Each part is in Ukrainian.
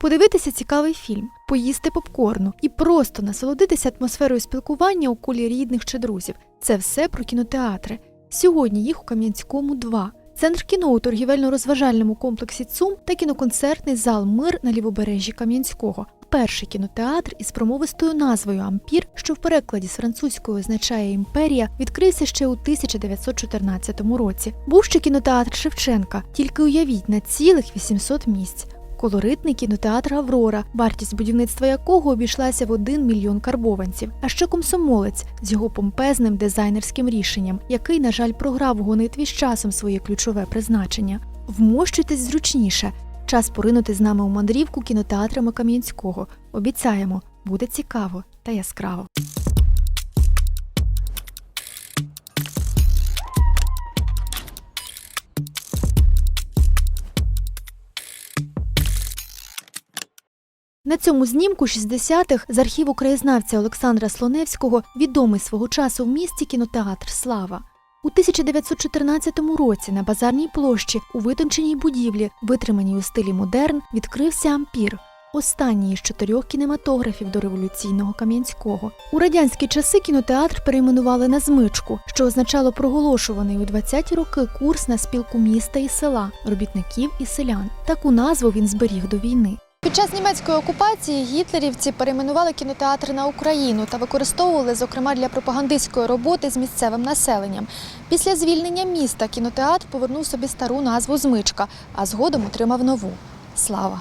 Подивитися цікавий фільм, поїсти попкорну і просто насолодитися атмосферою спілкування у колі рідних чи друзів. Це все про кінотеатри. Сьогодні їх у Кам'янському два. Центр кіно у торгівельно-розважальному комплексі ЦУМ та кіноконцертний зал Мир на лівобережжі Кам'янського. Перший кінотеатр із промовистою назвою Ампір, що в перекладі з французької означає імперія, відкрився ще у 1914 році. Був ще кінотеатр Шевченка, тільки уявіть на цілих 800 місць. Колоритний кінотеатр Аврора, вартість будівництва якого обійшлася в 1 мільйон карбованців. А ще комсомолець з його помпезним дизайнерським рішенням, який, на жаль, програв у гонитві з часом своє ключове призначення. Вмощуйтесь зручніше. Час поринути з нами у мандрівку кінотеатрами Кам'янського. Обіцяємо, буде цікаво та яскраво. На цьому знімку 60-х з архіву краєзнавця Олександра Слоневського відомий свого часу в місті кінотеатр Слава. У 1914 році на базарній площі у витонченій будівлі, витриманій у стилі модерн, відкрився ампір. Останній із чотирьох кінематографів до революційного Кам'янського. У радянські часи кінотеатр перейменували на змичку, що означало проголошуваний у 20-ті роки курс на спілку міста і села, робітників і селян. Таку назву він зберіг до війни. Під час німецької окупації гітлерівці перейменували кінотеатр на Україну та використовували, зокрема, для пропагандистської роботи з місцевим населенням. Після звільнення міста кінотеатр повернув собі стару назву Змичка, а згодом отримав нову Слава.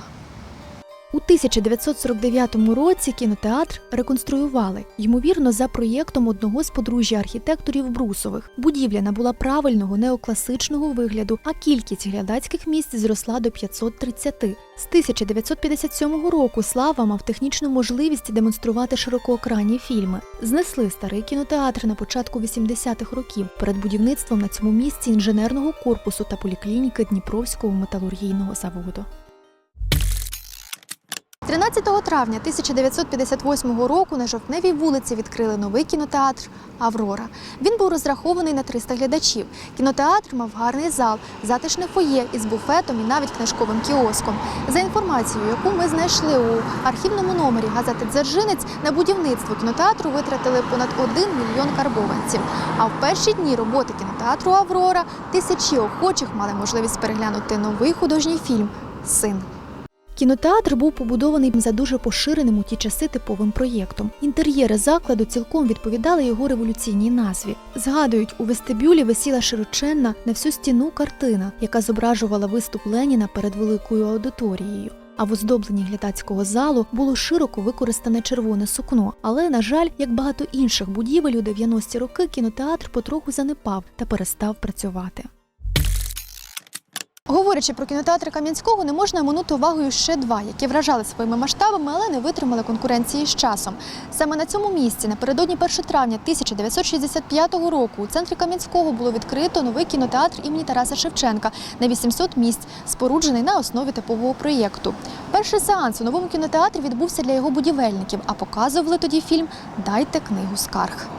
У 1949 році кінотеатр реконструювали, ймовірно, за проєктом одного з подружжя архітекторів Брусових. Будівля набула правильного неокласичного вигляду, а кількість глядацьких місць зросла до 530. З 1957 року Слава мав технічну можливість демонструвати широкоекранні фільми. Знесли старий кінотеатр на початку 80-х років перед будівництвом на цьому місці інженерного корпусу та поліклініки Дніпровського металургійного заводу. 13 травня 1958 року на жовтневій вулиці відкрили новий кінотеатр Аврора. Він був розрахований на 300 глядачів. Кінотеатр мав гарний зал, затишне фоє із буфетом і навіть книжковим кіоском. За інформацією, яку ми знайшли у архівному номері газети Дзержинець, на будівництво кінотеатру витратили понад 1 мільйон карбованців. А в перші дні роботи кінотеатру Аврора тисячі охочих мали можливість переглянути новий художній фільм Син. Кінотеатр був побудований за дуже поширеним у ті часи типовим проєктом. Інтер'єри закладу цілком відповідали його революційній назві. Згадують, у вестибюлі висіла широченна на всю стіну картина, яка зображувала виступ Леніна перед великою аудиторією. А в оздобленні глядацького залу було широко використане червоне сукно. Але, на жаль, як багато інших будівель у 90-ті роки, кінотеатр потроху занепав та перестав працювати. Говорячи про кінотеатр Кам'янського, не можна оминути увагою ще два, які вражали своїми масштабами, але не витримали конкуренції з часом. Саме на цьому місці, напередодні 1 травня 1965 року, у центрі Кам'янського було відкрито новий кінотеатр імені Тараса Шевченка на 800 місць, споруджений на основі типового проєкту. Перший сеанс у новому кінотеатрі відбувся для його будівельників, а показували тоді фільм Дайте книгу скарг.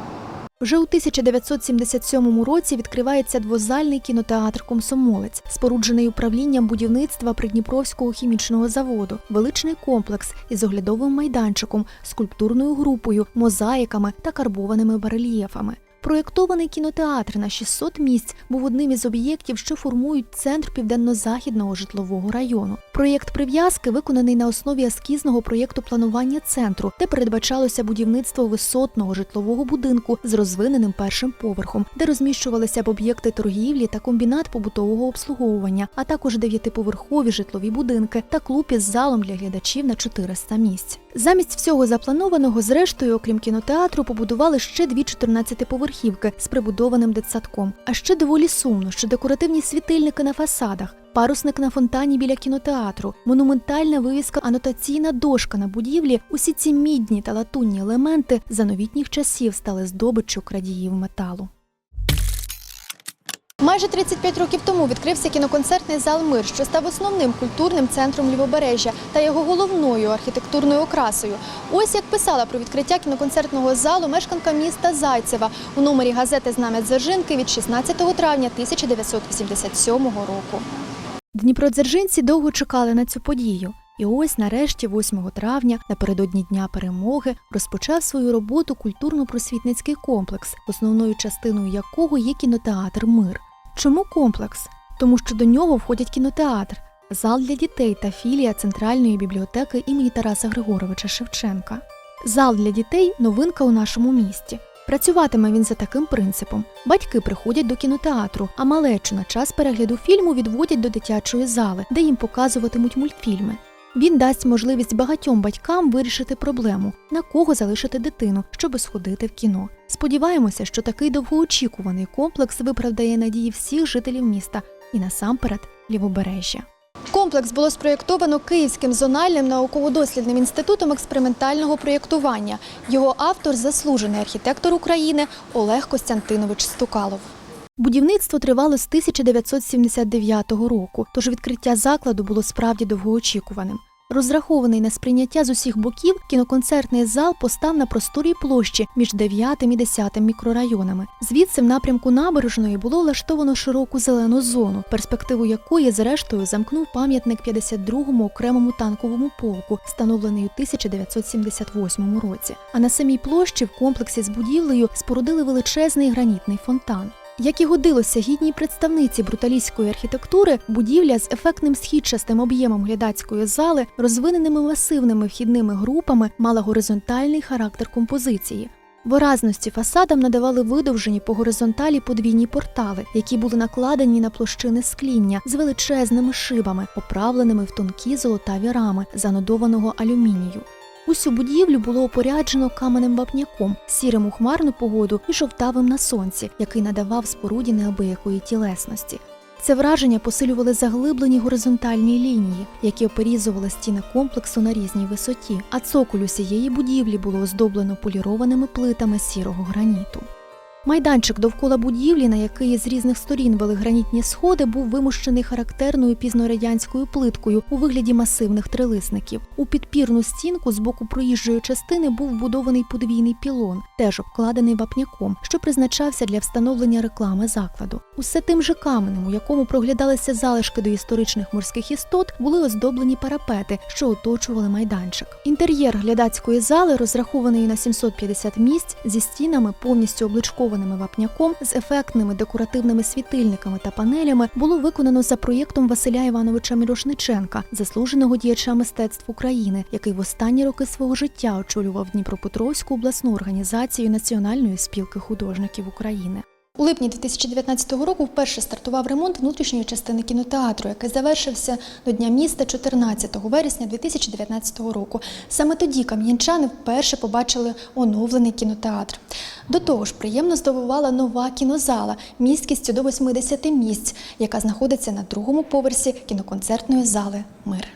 Вже у 1977 році відкривається двозальний кінотеатр Комсомолець, споруджений управлінням будівництва Придніпровського хімічного заводу, величний комплекс із оглядовим майданчиком, скульптурною групою, мозаїками та карбованими барельєфами. Проєктований кінотеатр на 600 місць був одним із об'єктів, що формують центр південно-західного житлового району. Проєкт прив'язки виконаний на основі ескізного проєкту планування центру, де передбачалося будівництво висотного житлового будинку з розвиненим першим поверхом, де розміщувалися б об'єкти торгівлі та комбінат побутового обслуговування, а також дев'ятиповерхові житлові будинки та клуб із залом для глядачів на 400 місць. Замість всього запланованого, зрештою, окрім кінотеатру, побудували ще дві 14-поверхівки з прибудованим дитсадком. А ще доволі сумно, що декоративні світильники на фасадах, парусник на фонтані біля кінотеатру, монументальна вивіска, анотаційна дошка на будівлі. Усі ці мідні та латунні елементи за новітніх часів стали здобиччю крадіїв металу. Майже 35 років тому відкрився кіноконцертний зал Мир, що став основним культурним центром Лівобережжя та його головною архітектурною окрасою. Ось як писала про відкриття кіноконцертного залу мешканка міста Зайцева у номері газети Знам'я Дзержинки від 16 травня 1987 року. Дніпродзержинці довго чекали на цю подію. І ось нарешті, 8 травня, напередодні Дня перемоги, розпочав свою роботу культурно-просвітницький комплекс, основною частиною якого є кінотеатр Мир. Чому комплекс? Тому що до нього входять кінотеатр, зал для дітей та філія Центральної бібліотеки імені Тараса Григоровича Шевченка. Зал для дітей новинка у нашому місті. Працюватиме він за таким принципом: батьки приходять до кінотеатру, а малечу на час перегляду фільму відводять до дитячої зали, де їм показуватимуть мультфільми. Він дасть можливість багатьом батькам вирішити проблему, на кого залишити дитину, щоби сходити в кіно. Сподіваємося, що такий довгоочікуваний комплекс виправдає надії всіх жителів міста і насамперед лівобережжя. Комплекс було спроєктовано Київським зональним науково-дослідним інститутом експериментального проєктування. Його автор заслужений архітектор України Олег Костянтинович Стукалов. Будівництво тривало з 1979 року, тож відкриття закладу було справді довгоочікуваним. Розрахований на сприйняття з усіх боків, кіноконцертний зал постав на просторій площі між 9 і 10 мікрорайонами. Звідси в напрямку набережної було влаштовано широку зелену зону, перспективу якої, зрештою, замкнув пам'ятник 52-му окремому танковому полку, встановлений у 1978 році. А на самій площі в комплексі з будівлею спорудили величезний гранітний фонтан. Як і годилося гідній представниці бруталістської архітектури, будівля з ефектним східчастим об'ємом глядацької зали, розвиненими масивними вхідними групами, мала горизонтальний характер композиції. Виразності фасадам надавали видовжені по горизонталі подвійні портали, які були накладені на площини скління з величезними шибами, оправленими в тонкі золотаві рами занодованого алюмінію. Усю будівлю було опоряджено каменним вапняком, сірим у хмарну погоду і жовтавим на сонці, який надавав споруді неабиякої тілесності. Це враження посилювали заглиблені горизонтальні лінії, які оперізували стіни комплексу на різній висоті, а цоколь усієї будівлі було оздоблено полірованими плитами сірого граніту. Майданчик довкола будівлі, на який з різних сторін вели гранітні сходи, був вимущений характерною пізнорадянською плиткою у вигляді масивних трилисників. У підпірну стінку з боку проїжджої частини був вбудований подвійний пілон, теж обкладений вапняком, що призначався для встановлення реклами закладу. Усе тим же каменем, у якому проглядалися залишки до історичних морських істот, були оздоблені парапети, що оточували майданчик. Інтер'єр глядацької зали, розрахований на 750 місць, зі стінами повністю обличкованими вапняком, з ефектними декоративними світильниками та панелями, було виконано за проєктом Василя Івановича Мірошниченка, заслуженого діяча мистецтв України, який в останні роки свого життя очолював Дніпропетровську обласну організацію Національної спілки художників України. У липні 2019 року вперше стартував ремонт внутрішньої частини кінотеатру, який завершився до Дня міста 14 вересня 2019 року. Саме тоді кам'янчани вперше побачили оновлений кінотеатр. До того ж, приємно здивувала нова кінозала місткістю до 80 місць, яка знаходиться на другому поверсі кіноконцертної зали Мир.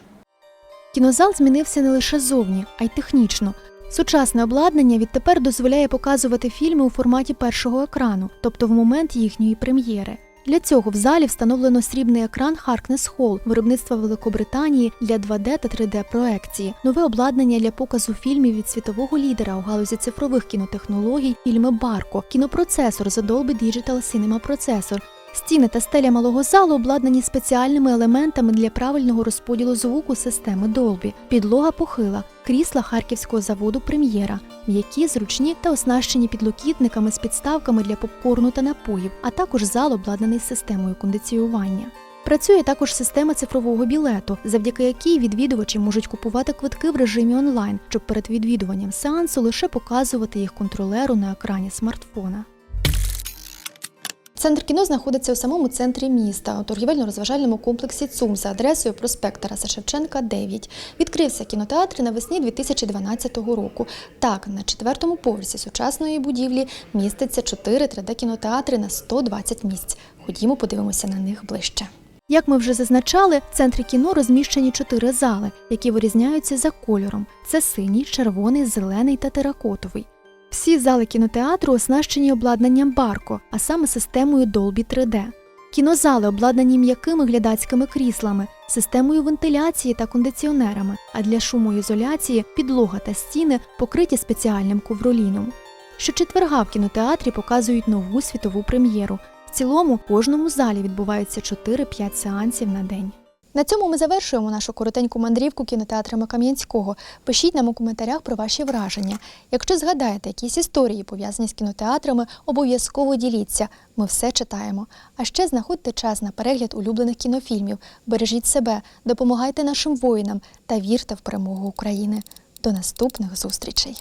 Кінозал змінився не лише зовні, а й технічно. Сучасне обладнання відтепер дозволяє показувати фільми у форматі першого екрану, тобто в момент їхньої прем'єри. Для цього в залі встановлено срібний екран Harkness Hall виробництва Великобританії для 2D та 3D проекції, нове обладнання для показу фільмів від світового лідера у галузі цифрових кінотехнологій, фільми Барко, кінопроцесор Adobe Digital Cinema Processor, Стіни та стеля малого залу обладнані спеціальними елементами для правильного розподілу звуку системи Dolby, підлога похила, крісла харківського заводу Прем'єра, м'які, зручні та оснащені підлокітниками з підставками для попкорну та напоїв, а також зал обладнаний системою кондиціювання. Працює також система цифрового білету, завдяки якій відвідувачі можуть купувати квитки в режимі онлайн, щоб перед відвідуванням сеансу лише показувати їх контролеру на екрані смартфона. Центр кіно знаходиться у самому центрі міста, у торгівельно-розважальному комплексі ЦУМ за адресою проспект Тараса Шевченка, 9. Відкрився кінотеатр навесні 2012 року. Так, на четвертому поверсі сучасної будівлі міститься 4 3D-кінотеатри на 120 місць. Ходімо, подивимося на них ближче. Як ми вже зазначали, в центрі кіно розміщені чотири зали, які вирізняються за кольором: це синій, червоний, зелений та теракотовий. Всі зали кінотеатру оснащені обладнанням Барко, а саме системою Dolby 3D. Кінозали обладнані м'якими глядацькими кріслами, системою вентиляції та кондиціонерами, а для шумоізоляції підлога та стіни покриті спеціальним ковроліном. Щочетверга в кінотеатрі показують нову світову прем'єру. В цілому в кожному залі відбувається 4-5 сеансів на день. На цьому ми завершуємо нашу коротеньку мандрівку кінотеатрами Кам'янського. Пишіть нам у коментарях про ваші враження. Якщо згадаєте якісь історії, пов'язані з кінотеатрами, обов'язково діліться. Ми все читаємо. А ще знаходьте час на перегляд улюблених кінофільмів. Бережіть себе, допомагайте нашим воїнам та вірте в перемогу України. До наступних зустрічей!